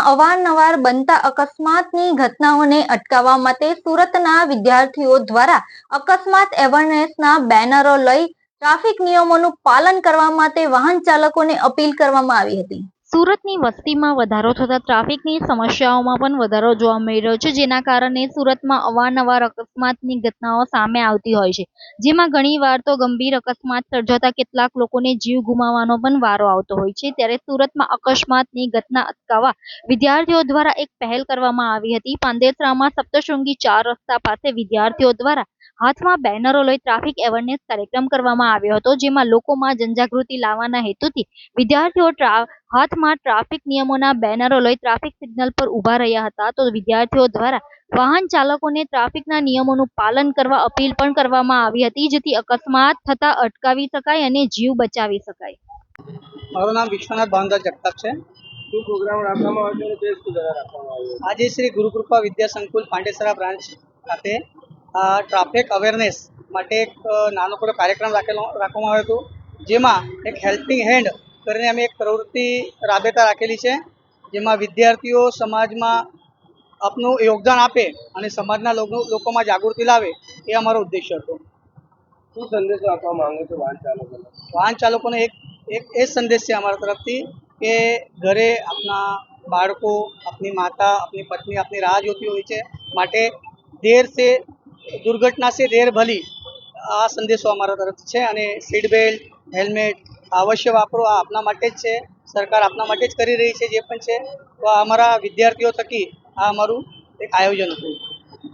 સુરતમાં અવારનવાર બનતા અકસ્માતની ઘટનાઓને અટકાવવા માટે સુરતના વિદ્યાર્થીઓ દ્વારા અકસ્માત એવરનેસના બેનરો લઈ ટ્રાફિક નિયમોનું પાલન કરવા માટે વાહન ચાલકોને અપીલ કરવામાં આવી હતી. સુરતની વસ્તીમાં વધારો થતા ટ્રાફિકની સમસ્યાઓમાં પણ વધારો જોવા મળી રહ્યો છે, જેના કારણે સુરતમાં અવારનવાર અકસ્માતની ઘટનાઓ સામે આવતી હોય છે. જેમાં ઘણીવાર તો ગંભીર અકસ્માત સર્જાતા કેટલાક લોકોને જીવ ગુમાવવાનો પણ વારો આવતો હોય છે. ત્યારે સુરતમાં અકસ્માતની ઘટના અટકાવવા વિદ્યાર્થીઓ દ્વારા એક પહેલ કરવામાં આવી હતી. પાંદેસરામાં સપ્તશૃંગી ચાર રસ્તા પાસે વિદ્યાર્થીઓ દ્વારા હાથમાં બેનરો લઈ ટ્રાફિક અવેરનેસ કાર્યક્રમ કરવામાં આવ્યો હતો જેમાં લોકોમાં જનજાગૃતિ લાવવાના હેતુથી વિદ્યાર્થીઓ હાથમાં ટ્રાફિક નિયમોના બેનરો લઈ ટ્રાફિક સિગ્નલ પર ઊભા રહ્યા હતા. તો વિદ્યાર્થીઓ દ્વારા વાહન ચાલકોને ટ્રાફિકના નિયમોનું પાલન કરવા અપીલ પણ કરવામાં આવી હતી જેથી અકસ્માત થતા અટકાવી શકાય અને જીવ બચાવી શકાય. મારું નામ વિશ્વનાથ ભાંધા જગતાપ છે. શું પ્રોગ્રામ રાખવામાં આવ્યો અને તે શું દ્વારા રાખવામાં આવ્યો? આજે શ્રી ગુરુકૃપા વિદ્યા સંકુલ પાંડેસરા બ્રાન્ચ ખાતે ટ્રાફિક અવેરનેસ માટે એક નાનકડો કાર્યક્રમ રાખેલો રાખવામાં આવ્યો હતો જેમાં એક હેલ્પિંગ હેન્ડ કરીને અમે એક પ્રવૃત્તિ રાબેતા રાખેલી છે જેમાં વિદ્યાર્થીઓ સમાજમાં આપનું યોગદાન આપે અને સમાજના લોકો લોકોમાં જાગૃતિ લાવે એ અમારો ઉદ્દેશ્ય હતો. શું સંદેશો આપવા માંગો છો વાહન ચાલકોને? વાહન ચાલકોને એક એક એ સંદેશ છે અમારા તરફથી કે ઘરે આપના બાળકો આપની માતા આપની પત્ની આપની રાહ જોતી હોય છે માટે દેર સે દુર્ઘટના સે દેર ભલી. આ સંદેશો અમારા તરફથી છે અને સીટ બેલ્ટ હેલ્મેટ અવશ્ય વાપરો. આ આપના માટે જ છે. સરકાર આપના માટે જ કરી રહી છે જે પણ છે. તો અમારા વિદ્યાર્થીઓ થકી આ અમારું એક આયોજન હતું.